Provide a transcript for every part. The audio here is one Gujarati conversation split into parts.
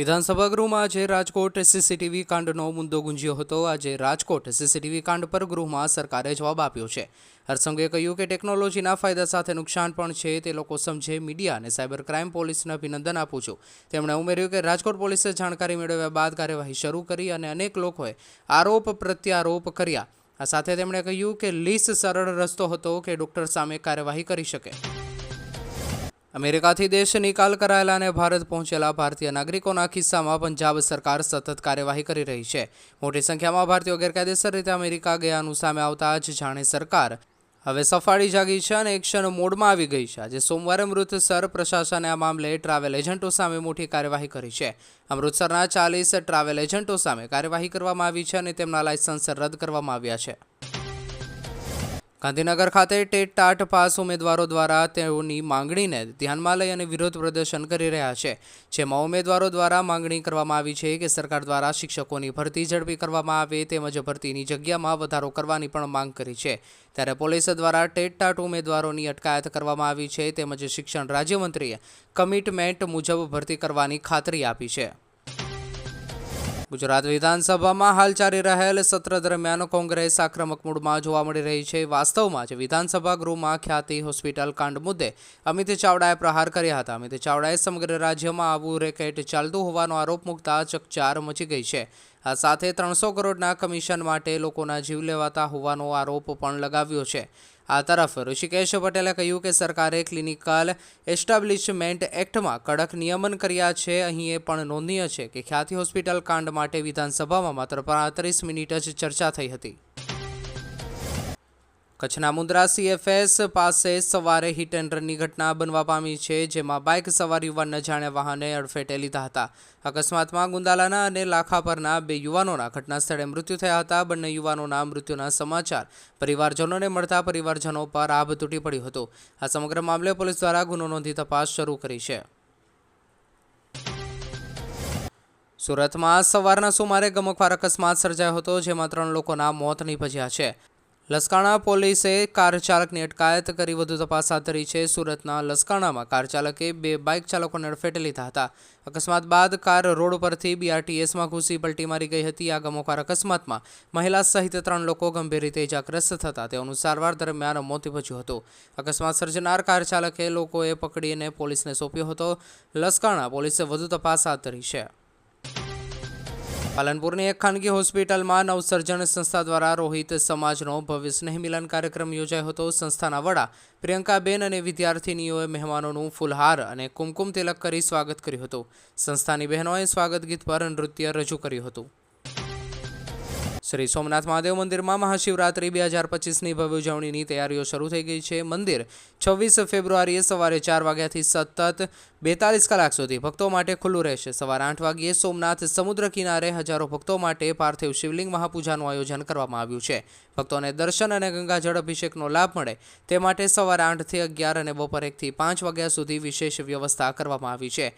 વિધાનસભા ગૃહમાં આજે રાજકોટ સીસીટીવી કાંડનો મુદ્દો ગુંજ્યો હતો. આજે રાજકોટ સીસીટીવી કાંડ પર ગૃહમાં સરકારે જવાબ આપ્યો છે. હરસંઘે કહ્યું કે ટેકનોલોજીના ફાયદા સાથે નુકસાન પણ છે, તે લોકો સમજે, મીડિયા અને સાયબર ક્રાઇમ પોલીસને અભિનંદન આપું છું. તેમણે ઉમેર્યું કે રાજકોટ પોલીસે જાણકારી મેળવ્યા બાદ કાર્યવાહી શરૂ કરી અને અનેક લોકોએ આરોપ પ્રત્યારોપ કર્યા. આ સાથે તેમણે કહ્યું કે લીસ સરળ રસ્તો હતો કે ડોક્ટર સામે કાર્યવાહી કરી શકે. અમેરિકાથી દેશ નિકાલ કરાયેલા અને ભારત પહોંચેલા ભારતીય નાગરિકોના કિસ્સામાં પંજાબ સરકાર સતત કાર્યવાહી કરી રહી છે. મોટી સંખ્યામાં ભારતીયો ગેરકાયદેસર રીતે અમેરિકા ગયાનું સામે આવતા જ જાણે સરકાર હવે સફાળી જાગી છે અને એક્શન મોડમાં આવી ગઈ છે. આજે સોમવારે અમૃતસર પ્રશાસને આ મામલે ટ્રાવેલ એજન્ટો સામે મોટી કાર્યવાહી કરી છે. અમૃતસરના ચાલીસ ટ્રાવેલ એજન્ટો સામે કાર્યવાહી કરવામાં આવી છે અને તેમના લાયસન્સ રદ કરવામાં આવ્યા છે. ગાંધીનગર ખાતે ટેટ ટાટ પાસ ઉમેદવારો દ્વારા તેઓની માંગણીને ધ્યાનમાં લઈ અને વિરોધ પ્રદર્શન કરી રહ્યા છે. જેમાં ઉમેદવારો દ્વારા માંગણી કરવામાં આવી છે કે સરકાર દ્વારા શિક્ષકોની ભરતી ઝડપી કરવામાં આવે તેમજ ભરતીની જગ્યામાં વધારો કરવાની પણ માંગ કરી છે. ત્યારે પોલીસ દ્વારા ટેટ ટાટ ઉમેદવારોની અટકાયત કરવામાં આવી છે તેમજ શિક્ષણ રાજ્યમંત્રીએ કમિટમેન્ટ મુજબ ભરતી કરવાની ખાતરી આપી છે. ગુજરાત વિધાનસભામાં હાલ ચાલી રહેલ સત્ર દરમિયાન કોંગ્રેસ આક્રમક મૂડમાં જોવા મળી રહી છે. વાસ્તવમાં જ વિધાનસભા ગૃહમાં ખ્યાતિ હોસ્પિટલ કાંડ મુદ્દે અમિત ચાવડાએ પ્રહાર કર્યા હતા. અમિત ચાવડાએ સમગ્ર રાજ્યમાં આવું રેકેટ ચાલતું હોવાનો આરોપ મૂકતા ચકચાર મચી ગઈ છે. આ સાથે ત્રણસો કરોડના કમિશન માટે લોકોના જીવ લેવાતા હોવાનો આરોપ પણ લગાવ્યો છે. આ તરફ ઋષિકેશ પટેલે કહ્યું કે સરકારે ક્લિનિકલ એસ્ટાબ્લિશમેન્ટ એક્ટમાં કડક નિયમન કર્યા છે. અહીં એ પણ નોંધનીય છે કે ખ્યાતિ હોસ્પિટલ કાંડ માટે વિધાનસભામાં માત્ર પાંત્રીસ મિનિટ જ ચર્ચા થઈ હતી. કચ્છના મુન્દ્રા સીએફએસ પાસે સવારે હિટ એન્ડ રનની ઘટના બનવા પામી છે, જેમાં બાઇક સવાર યુવાન અજાણ્યા વાહને અડફેટે લીધા હતા. અકસ્માતમાં ગુંદાલાના અને લાખાપરના બે યુવાનોના ઘટના સ્થળે મૃત્યુ થયા હતા. બંને યુવાનોના મૃત્યુના સમાચાર પરિવારજનોને મળતા પરિવારજનો પર આભ તૂટી પડ્યું હતું. આ સમગ્ર મામલે પોલીસ દ્વારા ગુનો નોંધી તપાસ શરૂ કરી છે. સુરતમાં સવારના સુમારે ગમકવાર અકસ્માત સર્જાયો હતો, જેમાં ત્રણ લોકોના મોત નીપજ્યા છે. લસકાણા પોલીસે કાર ચાલકની અટકાયત કરી વધુ તપાસ હાથ ધરી છે. સુરતના લસકાણામાં કાર ચાલકે બે બાઇક ચાલકોને અડફેટે લીધા હતા. અકસ્માત બાદ કાર રોડ પરથી બીઆરટીએસમાં ઘૂસી પલટી મારી ગઈ હતી. આ ગમોકાર અકસ્માતમાં મહિલા સહિત ત્રણ લોકો ગંભીર રીતે ઇજાગ્રસ્ત થતા. તેઓનું સારવાર દરમિયાન મોત નીપજ્યું હતું. અકસ્માત સર્જનાર કાર ચાલકે લોકોએ પકડીને પોલીસને સોંપ્યો હતો. લસકાણા પોલીસે વધુ તપાસ હાથ ધરી છે. પાલનપુરની એક ખાનગી હોસ્પિટલમાં નવસર્જન સંસ્થા દ્વારા રોહિત સમાજનો ભવ્ય સ્નેહ મિલન કાર્યક્રમ યોજાયો હતો. સંસ્થાના વડા પ્રિયંકાબેન અને વિદ્યાર્થિનીઓએ મહેમાનોનું ફૂલહાર અને કુમકુમ તિલક કરી સ્વાગત કર્યું હતું. સંસ્થાની બહેનોએ સ્વાગત ગીત પર નૃત્ય રજૂ કર્યું હતું. શ્રી સોમનાથ મહાદેવ મંદિરમાં મહાશિવરાત્રી બે હજાર પચીસની ભવ્ય ઉજવણીની તૈયારીઓ શરૂ થઈ ગઈ છે. મંદિર છવ્વીસ ફેબ્રુઆરીએ સવારે ચાર વાગ્યાથી સતત બેતાલીસ કલાક સુધી ભક્તો માટે ખુલ્લું રહેશે. સવારે આઠ વાગ્યે સોમનાથ સમુદ્ર કિનારે હજારો ભક્તો માટે પાર્થિવ શિવલિંગ મહાપૂજાનું આયોજન કરવામાં આવ્યું છે. ભક્તોને દર્શન અને ગંગાજળ અભિષેકનો લાભ મળે તે માટે સવારે આઠથી અગિયાર અને બપોર એકથી પાંચ વાગ્યા સુધી વિશેષ વ્યવસ્થા કરવામાં આવી છે.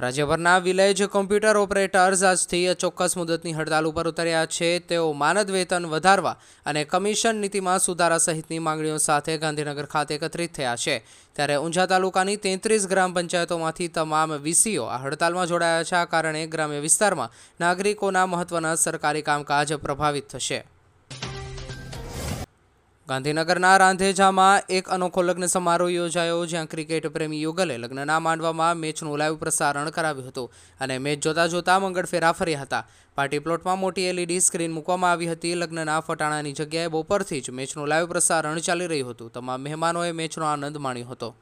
રાજ્યભરના વિલેજ કોમ્પ્યુટર ઓપરેટર્સ આજથી ચોક્કસ મુદતની હડતાલ ઉપર ઉતર્યા છે. તેઓ માનદ વેતન વધારવા અને કમિશન નીતિમાં સુધારા સહિતની માંગણીઓ સાથે ગાંધીનગર ખાતે એકત્રિત થયા છે. ત્યારે ઊંઝા તાલુકાની તેત્રીસ ગ્રામ પંચાયતોમાંથી તમામ વીસીઓ આ હડતાલમાં જોડાયા છે. આ કારણે ગ્રામ્ય વિસ્તારમાં નાગરિકોના મહત્વના સરકારી કામકાજ પ્રભાવિત થશે. ગાંધીનગરના રાંધેજામાં એક અનોખો લગ્ન સમારોહ યોજાયો, જ્યાં ક્રિકેટ પ્રેમી યુગલે લગ્નના માંડવામાં મેચનું લાઈવ પ્રસારણ કરાવ્યું હતું અને મેચ જોતા જોતા મંગળફેરા ફર્યા હતા. પાર્ટી પ્લોટમાં મોટી એલઈડી સ્ક્રીન મૂકવામાં આવી હતી. લગ્નના ફટાણાની જગ્યાએ બપોરથી જ મેચનું લાઈવ પ્રસારણ ચાલી રહ્યું હતું. તમામ મહેમાનોએ મેચનો આનંદ માણ્યો હતો.